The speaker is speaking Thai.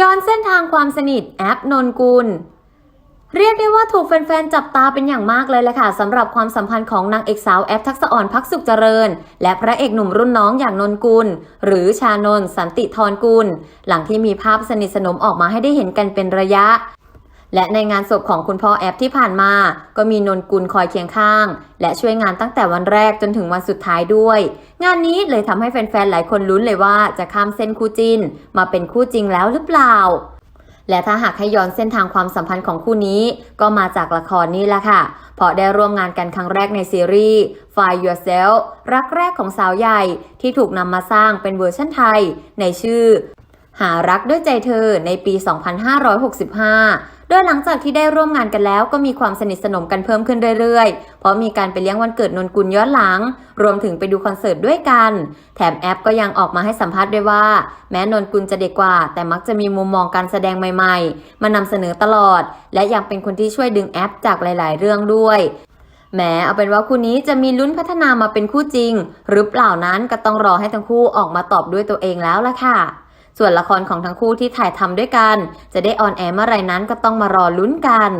ย้อนเส้นทางความสนิทแอปนนกุล เรียกได้ว่าถูกแฟนๆ จับตาเป็นอย่างมากเลยแหละค่ะสำหรับความสัมพันธ์ของนางเอกสาวแอปทักษอ่อนพักสุขเจริญ และพระเอกหนุ่มรุ่นน้องอย่างนนกุล หรือชานนท์สันติธรกุล หลังที่มีภาพสนิทสนมออกมาให้ได้เห็นกันเป็นระยะ และในงานศพของคุณพ่อแอปที่ผ่านมา ก็มีนนกุลคอยเคียงข้าง และช่วยงานตั้งแต่วันแรกจนถึงวันสุดท้ายด้วย งานนี้เลยทำให้แฟนๆ หลายคนลุ้นเลยว่าจะข้ามเส้นคู่จินมาเป็นคู่จริงแล้วหรือเปล่า และถ้าหากให้ย้อนเส้นทางความสัมพันธ์ของคู่นี้ ก็มาจากละครนี่แหละค่ะเพราะได้ร่วมงานกันครั้งแรกในซีรีส์ Find Yourself รักแรกของสาวใหญ่ที่ถูกนำมาสร้างเป็นเวอร์ชั่นไทย ในชื่อ หารักด้วยใจเธอในปี 2565 โดยหลังจากที่ได้ร่วมงานกันแล้วก็มีความสนิทสนมกันเพิ่มขึ้นเรื่อยๆ เพราะมีการไปเลี้ยงวันเกิดนนกุลย้อนหลัง รวมถึงไปดูคอนเสิร์ตด้วยกัน แถมแอปก็ยังออกมาให้สัมภาษณ์ด้วยว่า แม้นนกุลจะเด็กกว่า แต่มักจะมีมุมมองการแสดงใหม่ๆ มานำเสนอตลอด และยังเป็นคนที่ช่วยดึงแอปจากหลาย ๆ เรื่องด้วยแหมเอาเป็นว่าคู่นี้จะมีลุ้นพัฒนามาเป็นคู่จริง หรือเปล่านั้นก็ต้องรอให้ทั้งคู่ออกมาตอบด้วยตัวเองแล้วล่ะค่ะ ส่วนละครของทั้งคู่ที่ถ่ายทำด้วยกัน จะได้ออนแอร์เมื่อไรนั้นก็ต้องมารอลุ้นกัน